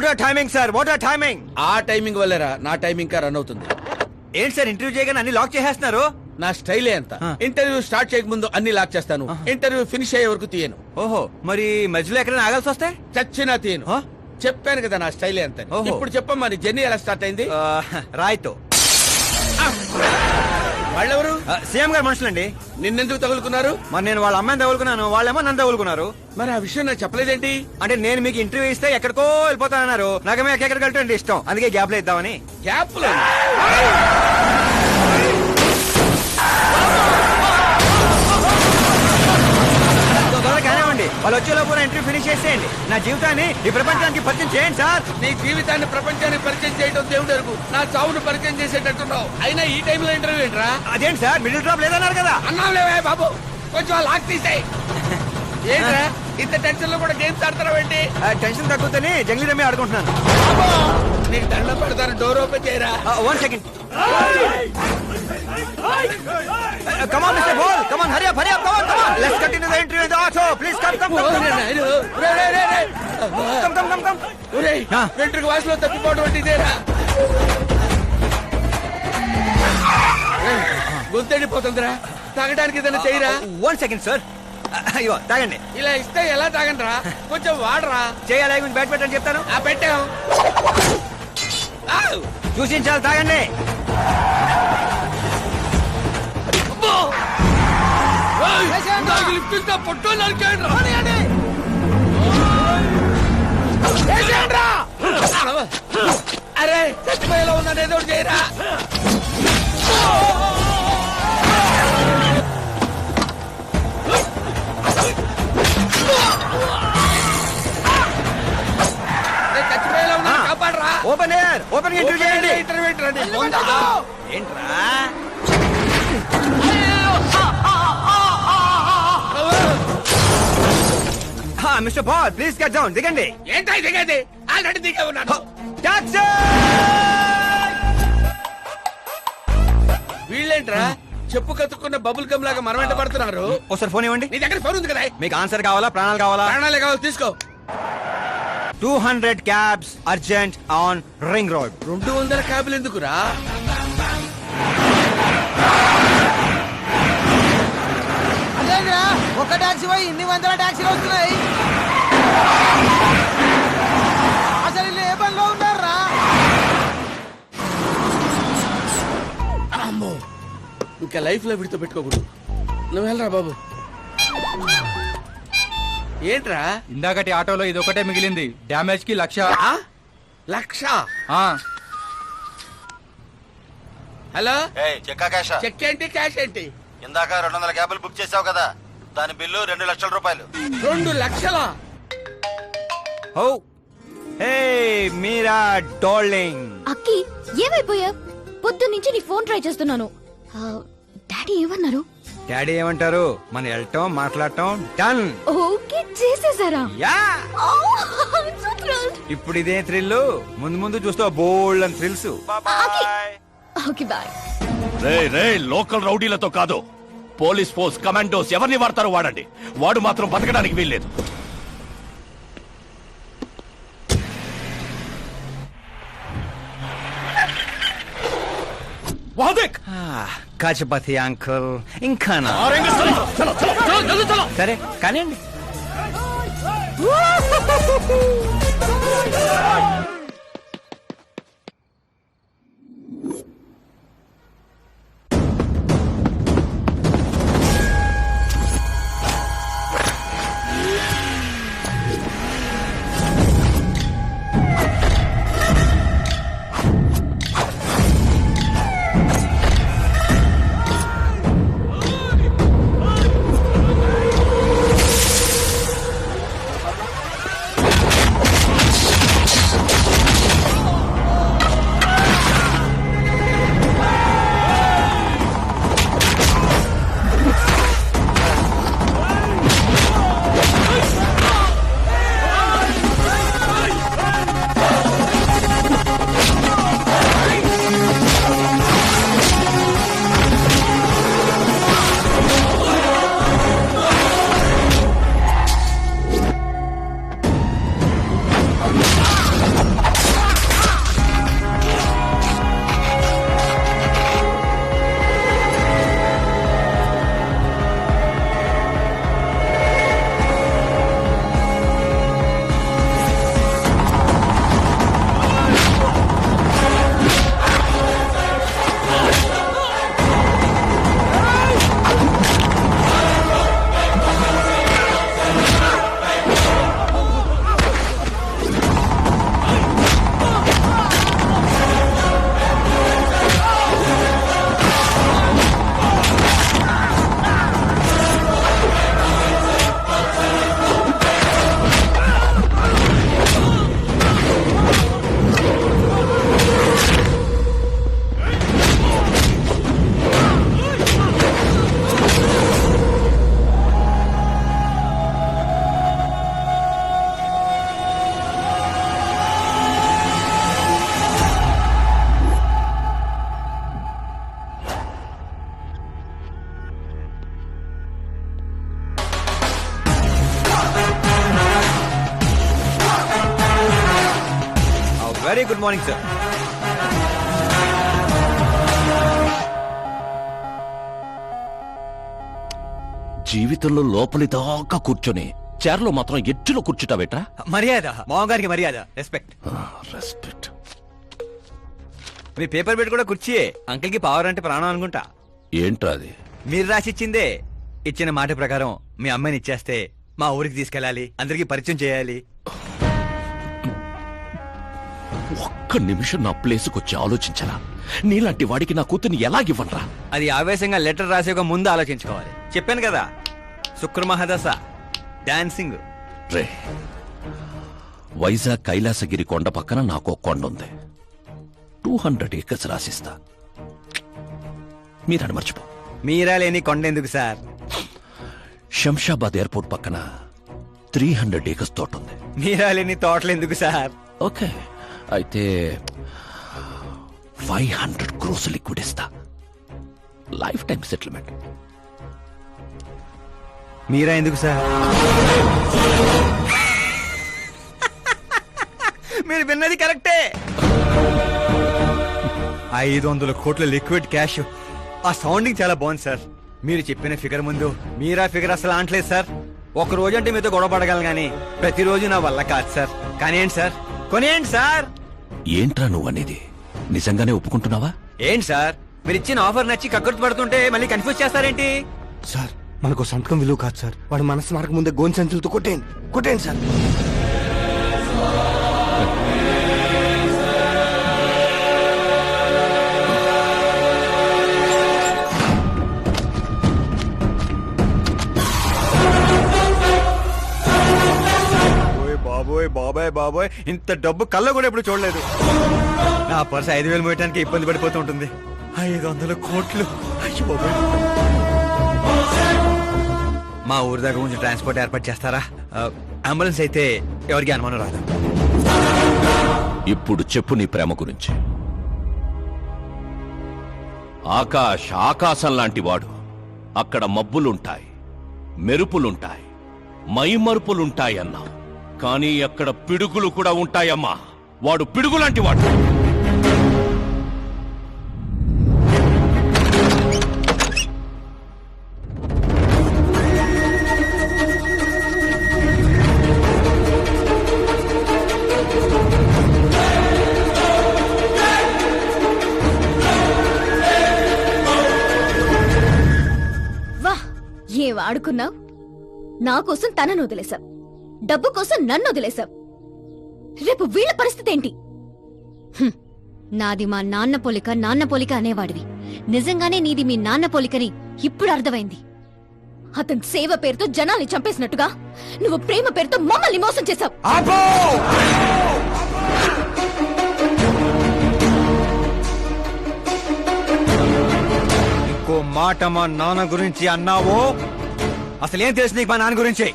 What are timing sir what are timing ఆ timing వల్లేరా? నా టైమింగ్ కా రన్ అవుతుంది. ఏంటి సార్ ఇంటర్వ్యూ చేయగానే అన్ని లాక్ చేసేస్తున్నారు? నా స్టైలే అంత. ఇంటర్వ్యూ స్టార్ట్ చేయక ముందు అన్ని లాక్ చేస్తాను. ఇంటర్వ్యూ ఫినిష్ అయ్యే వరకు తీయను. ఓహో మరి మధ్యలో ఎక్కడైనా ఆగాల్సి వస్తే? చచ్చినా తీయను? చెప్పాను కదా నా స్టైలే అంత. ఇప్పుడు చెప్పమ్మా నీ జర్నీ ఎలా స్టార్ట్ అయింది? రాయ్తో. వాళ్ళెవరు? సీఎం గారు మనుషులండి. నిన్నెందుకు తగులుకున్నారు? మరి నేను వాళ్ళ అమ్మాయిని తగులుకున్నాను వాళ్ళేమో నన్ను తగులుకున్నారు. మరి ఆ విషయం నాకు చెప్పలేదేంటి? అంటే నేను మీకు ఇంటర్వ్యూ ఇస్తే ఎక్కడికో వెళ్ళిపోతానన్నారు. నాకేమో ఎక్కడికి వెళ్ళటం ఇష్టం. అందుకే గ్యాప్లో ఇద్దామని. గ్యాప్లో వాళ్ళు వచ్చే లోపు ఇంటర్వ్యూ ఫినిష్ చేసేయండి. నా జీవితాన్ని ఈ ప్రపంచానికి పరిచయం చేయండి సార్. నీ జీవితాన్ని ప్రపంచానికి పరిచయం చేయడం దేవుడు వరకు నా చావును పరిచయం చేసేటట్టున్నావు. అయినా ఈ టైంలో ఇంటర్వ్యూ ఏంట్రా? అదేంటి సార్? మిడిల్ డ్రాప్ లేదన్నారు కదా. అన్నావులేవే బాబు. కొంచెం లాక్ తీసేయ్. ఏంట్రా? ఇంత టెన్షన్లో కూడా గేమ్స్ ఆడతారా ఏంటి? ఆ, టెన్షన్ తగ్గుతుంది జంగ్లీ రమ్మి ఆడుకుంటున్నాను. నీకు దండం పెడతాను డోర్ ఓపెన్ చేయరా? One second come on mister boll come on hurry up hurry up come on come on let's continue the interview in the auto please come come ఓ, రే నాయను. రే, రే, రే, రే. కమ్ కమ్ కమ్ కమ్ ఒరేయ్, ఆ. వెంట్రుక వాసులో తప్పిపోవడం అంటే ఇదేరా గొంతెండిపోతుందిరా. తాగడానికి ఏదైనా చేయరా? వన్ సెకండ్ సార్ అయ్యో తాగండి. ఇలా ఇస్తే ఎలా తాగండిరా? కొంచెం వాడరా. చేయాలి కొంచెం బ్యాట్ పెట్టని చెప్తాను. ఆ పెట్టాం. చూసించాలి తాగండి. లిఫ్ట్ ఇస్తే పొట్టో. అరే చచ్చిపోయేలా ఉన్నాను ఏదో చేయరా. ఓపెన్ ఎయిర్ ఓపెన్ ఇంటర్వ్యూ చేయండి ఇంటర్వ్యూ ఏంట్రా? Mister Paul please cut down దిగండి. ఏంటో దిగేది? ఆల్రెడీ దిగే ఉన్నాను. టాక్సీ వీళ్ళేంట్రా? చెప్పు కతుక్కున్న బబుల్ గమ్ లాగా మనం వెంట పడుతున్నారు? ఒకసారి ఫోన్ ఇవ్వండి. నీ దగ్గర ఫోన్ ఉంది కదా. మీకు ఆన్సర్ కావాలా? ప్రాణాలు కావాలా? ప్రాణాలే కావాలి తీసుకో. Two hundred cabs urgent on ring road. రెండు వందల క్యాబులు ఎందుకురా? అదేంద్రా ఒక టాక్సీ పోయి ఇన్ని వందల టాక్సీలు వస్తున్నాయి అసలు వీళ్ళు ఏ పనిలో ఉన్నారా? అమ్మో ఇంకా లైఫ్లో విడితో పెట్టుకోకూడదు. నువ్వు వెళ్ళరా బాబు. ఏంట్రా? ఇందాకటి ఆటోలో ఇది ఒకటే మిగిలింది. డ్యామేజ్కి లక్ష. ఆ? లక్ష? ఆ, హలో? ఏయ్ చెక్కా క్యాషా? చెక్ ఏంటి క్యాష్ ఏంటి? ఇందాక రెండు వందల క్యాబులు బుక్ చేసావు కదా. దాని బిల్లు రెండు లక్షల రూపాయలు. రెండు లక్షల? Oh hey Meera darling. అక్కి ఏమైపోయా? పొద్దు నుంచి నీ ఫోన్ ట్రై చేస్తున్నాను. ఆ, డాడీ ఏమన్నారు? డాడీ ఏమంటారు? మన వెళ్ళటం మాట్లాడటం డన్. ఓకే చేసేసారా? యా. ఇప్పుడు ఇదే థ్రిల్ ముందు ముందు చూస్తా బోల్డ్ అని థ్రిల్స్? Okay boy. రే రే లోకల్ రౌడీలతో కాదు. పోలీస్ ఫోర్స్ కమాండోస్ ఎవరిని వాడతారో వాడండి. వాడు మాత్రం బతకడానికి వీల్లేదు. కాచపతి అంకుల్ ఇంకా. సరే కానివ్వండి. గుడ్ మార్నింగ్ సార్ జీవితంలో లోపలి దాకా కూర్చొని చీరలో మాత్రం ఎడ్జిలో కూర్చుంటావేట్రా మర్యాద మామగారికి మర్యాద రెస్పెక్ట్ రెస్పెక్ట్ మీ పేపర్ పెట్టి కూడా కుర్చీయే అంకిల్కి పవర్ అంటే ప్రాణం అనుకుంటా. ఏంట్రా అది? మీరు రాసిచ్చిందే ఇచ్చిన మాట ప్రకారం మీ అమ్మాయిని ఇచ్చేస్తే మా ఊరికి తీసుకెళ్ళాలి అందరికి పరిచయం చేయాలి. ఒక్క నిమిషం నా ప్లేస్కి వచ్చి ఆలోచించరా? నీలాంటి వాడికి నా కూతుర్ని ఎలాగివ్వనరా? అది ఆవేశంగా లెటర్ రాసే ఒక ముందు ఆలోచించుకోవాలి. చెప్పాను కదా శుక్ర మహాదశ డాన్సింగ్. రే వైజాగ్ కైలాసగిరి కొండ పక్కన నాకు కొండ ఉంది టూ హండ్రెడ్ ఏకర్స్ రాసిస్తా. మీరని మర్చిపో. మీరా లేని కొండ ఎందుకు సార్? శంషాబాద్ ఎయిర్పోర్ట్ పక్కన త్రీ హండ్రెడ్ ఏకర్స్ తోట ఉంది. మీరా లేని తోటలు ఎందుకు సార్? ఓకే. అయితే ఫైవ్ హండ్రెడ్ క్రోస్ లిక్విడ్ ఇస్తా. Life time settlement. మీరా ఎందుకు సార్? మీరు విన్నది కరెక్టే. ఐదు వందల కోట్ల లిక్విడ్ క్యాష్. ఆ సౌండింగ్ చాలా బాగుంది సార్. మీరు చెప్పిన ఫిగర్ ముందు మీరా ఫిగర్ అసలు అంటలేదు సార్. ఒక రోజు అంటే మీతో గొడవ పడగలను కానీ ప్రతిరోజు నా వల్ల కాదు సార్. కానీ ఏంటి సార్. కొనేయండి సార్. ఏంట్రా నువ్వు అనేది? నిజంగానే ఒప్పుకుంటున్నావా? ఏంటి సార్? మీరు ఇచ్చిన ఆఫర్ నచ్చి కక్కుర్తి పడుతుంటే మళ్ళీ కన్ఫ్యూజ్ చేస్తారేంటి? సార్ మనకు సంతకం విలువ కాదు సార్. వాడు మనసు మారక ముందే గోన్ సంచులతో కొట్టేయండి. కొట్టేయండి సార్. బాబోయ్ బాబాయ్ బాబోయ్. ఇంత డబ్బు కళ్ళ కూడా ఎప్పుడు చూడలేదు. నా పర్స్ ఐదు వేలు మోయటానికి ఇబ్బంది పడిపోతూ ఉంటుంది. ఐదు వందల కోట్లు. అయ్యో బాబోయ్. మా ఊరి దగ్గర కొంచెం ట్రాన్స్పోర్ట్ ఏర్పాటు చేస్తారా? అంబులెన్స్ అయితే ఎవరికి అనుమానం రాదు. ఇప్పుడు చెప్పు నీ ప్రేమ గురించి. ఆకాశ ఆకాశం లాంటి వాడు. అక్కడ మబ్బులుంటాయి మెరుపులుంటాయి మైమరుపులుంటాయి అన్నా కానీ అక్కడ పిడుగులు కూడా ఉంటాయమ్మా. వాడు పిడుగులాంటి వాడు. వా ఏం నా కోసం తనను వదిలేశావు. డబ్బు కోసం నన్ను వదిలేశావు. రేపు వీళ్ళ పరిస్థితి ఏంటి? హ్మ్. నాది మా నాన్న పోలిక నాన్న పోలిక అనేవాడివి. నిజంగానే నీది మీ నాన్న పోలికని ఇప్పుడు అర్థమైంది. అతని సేవ పేరుతో జనాల్ని చంపేసినట్టుగా నువ్వు ప్రేమ పేరుతో మమ్మల్ని మోసం చేశావు. ఇంకో మాట మా నాన్న గురించి అన్నావో? అసలేం తెలుసు నీకు మా నాన్న గురించి?